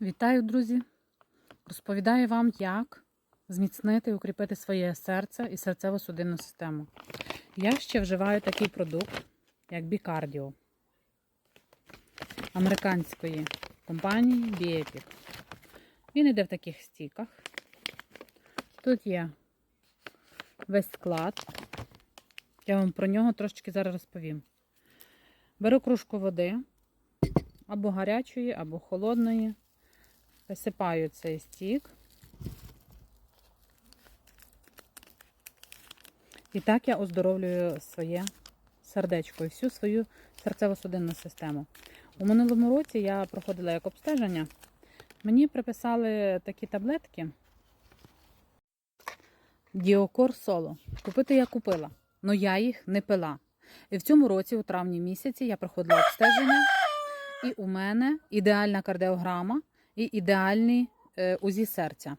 Вітаю, друзі! Розповідаю вам, як зміцнити і укріпити своє серце і серцево-судинну систему. Я ще вживаю такий продукт, як Бікардіо американської компанії Biepic. Він йде в таких стіках. Тут є весь склад. Я вам про нього трошечки зараз розповім. Беру кружку води або гарячої, або холодної. Висипаю цей стік. І так я оздоровлюю своє сердечко і всю свою серцево-судинну систему. У минулому році я проходила як обстеження. Мені приписали такі таблетки Діокор Соло. Купити я купила, але я їх не пила. І в цьому році, у травні місяці, я проходила обстеження, і у мене ідеальна кардіограма і ідеальний е, УЗІ серця.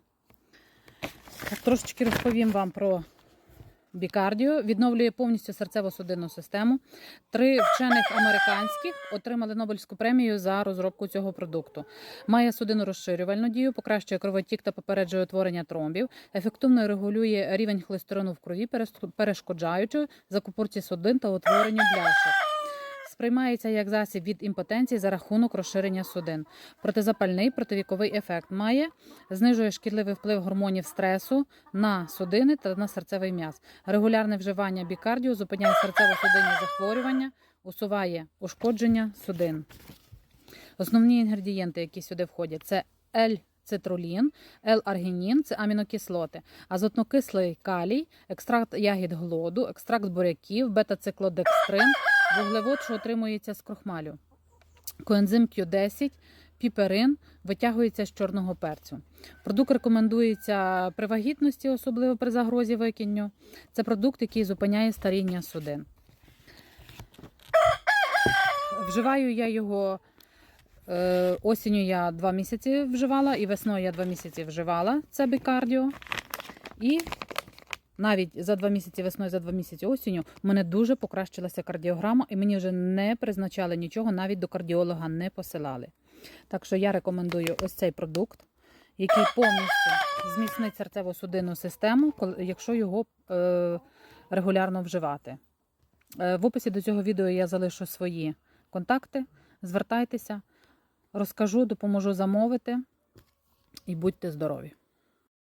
Так, трошечки розповім вам про бікардіо. Відновлює повністю серцево-судинну систему. Три вчених американських отримали Нобелівську премію за розробку цього продукту. Має судинно-розширювальну дію, покращує кровотік та попереджує утворення тромбів, ефективно регулює рівень холестерину в крові, перешкоджаючи закупорці судин та утворенню бляшок. Сприймається як засіб від імпотенції за рахунок розширення судин. Протизапальний противіковий ефект має, знижує шкідливий вплив гормонів стресу на судини та на серцевий м'яз. Регулярне вживання бікардіо зупиняє серцево-судинні захворювання, усуває ушкодження судин. Основні інгредієнти, які сюди входять, це L-цитрулін, L-аргінін – це амінокислоти, азотнокислий калій, екстракт ягід глоду, екстракт буряків, бета-циклодекстрин, вуглевод, що отримується з крохмалю. Коензим Q10, піперин витягується з чорного перцю. Продукт рекомендується при вагітності, особливо при загрозі викинню. Це продукт, який зупиняє старіння судин. Вживаю я його е, осінню я два місяці вживала, і весною я два місяці вживала це бікардіо. І навіть за два місяці весною, за два місяці осінню, мене дуже покращилася кардіограма, і мені вже не призначали нічого, навіть до кардіолога не посилали. Так що я рекомендую ось цей продукт, який повністю зміцнить серцево-судинну систему, якщо його е, регулярно вживати. Е, в описі до цього відео я залишу свої контакти. Звертайтеся, розкажу, допоможу замовити і будьте здорові!